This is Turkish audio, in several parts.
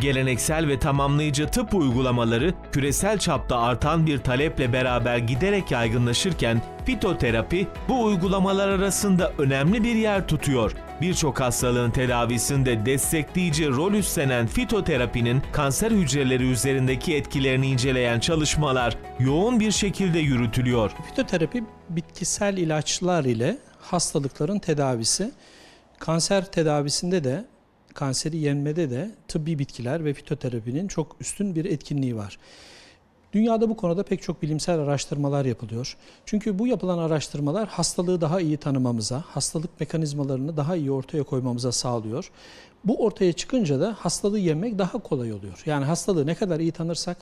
Geleneksel ve tamamlayıcı tıp uygulamaları küresel çapta artan bir taleple beraber giderek yaygınlaşırken fitoterapi bu uygulamalar arasında önemli bir yer tutuyor. Birçok hastalığın tedavisinde destekleyici rol üstlenen fitoterapinin kanser hücreleri üzerindeki etkilerini inceleyen çalışmalar yoğun bir şekilde yürütülüyor. Fitoterapi bitkisel ilaçlar ile hastalıkların tedavisi. Kanser tedavisinde de, kanseri yenmede de tıbbi bitkiler ve fitoterapinin çok üstün bir etkinliği var. Dünyada bu konuda pek çok bilimsel araştırmalar yapılıyor. Çünkü bu yapılan araştırmalar hastalığı daha iyi tanımamıza, hastalık mekanizmalarını daha iyi ortaya koymamıza sağlıyor. Bu ortaya çıkınca da hastalığı yenmek daha kolay oluyor. Yani hastalığı ne kadar iyi tanırsak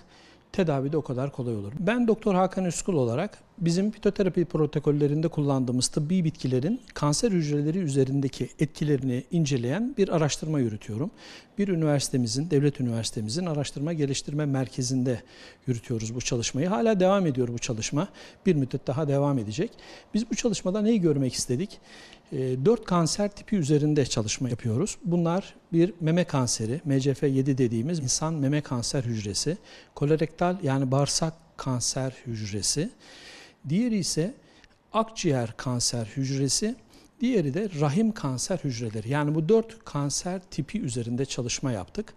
tedavi de o kadar kolay olur. Ben Doktor Hakan Üskul olarak bizim fitoterapi protokollerinde kullandığımız tıbbi bitkilerin kanser hücreleri üzerindeki etkilerini inceleyen bir araştırma yürütüyorum. Bir üniversitemizin, devlet üniversitemizin araştırma geliştirme merkezinde yürütüyoruz bu çalışmayı. Hala devam ediyor bu çalışma. Bir müddet daha devam edecek. Biz bu çalışmada neyi görmek istedik? E, Dört kanser tipi üzerinde çalışma yapıyoruz. Bunlar bir meme kanseri, MCF7 dediğimiz insan meme kanser hücresi, kolorektal yani bağırsak kanser hücresi, diğeri ise akciğer kanser hücresi, diğeri de rahim kanser hücreleri. Yani bu dört kanser tipi üzerinde çalışma yaptık.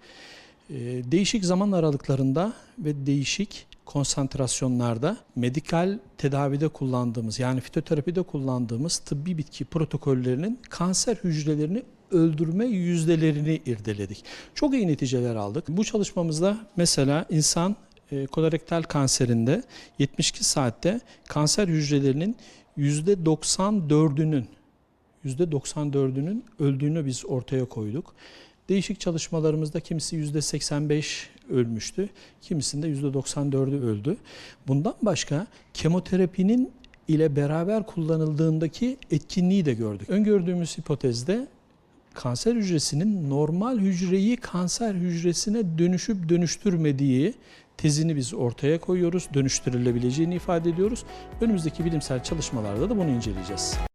E, Değişik zaman aralıklarında ve değişik konsantrasyonlarda medikal tedavide kullandığımız yani fitoterapide kullandığımız tıbbi bitki protokollerinin kanser hücrelerini öldürme yüzdelerini irdeledik. Çok iyi neticeler aldık. Bu çalışmamızda mesela insan kolorektal kanserinde 72 saatte kanser hücrelerinin %94'ünün %94'ünün öldüğünü biz ortaya koyduk. Değişik çalışmalarımızda kimisi %85 ölmüştü, kimisinde %94'ü öldü. Bundan başka kemoterapinin ile beraber kullanıldığındaki etkinliği de gördük. Öngördüğümüz hipotezde kanser hücresinin normal hücreyi kanser hücresine dönüşüp dönüştürmediği tezini biz ortaya koyuyoruz. Dönüştürülebileceğini ifade ediyoruz. Önümüzdeki bilimsel çalışmalarda da bunu inceleyeceğiz.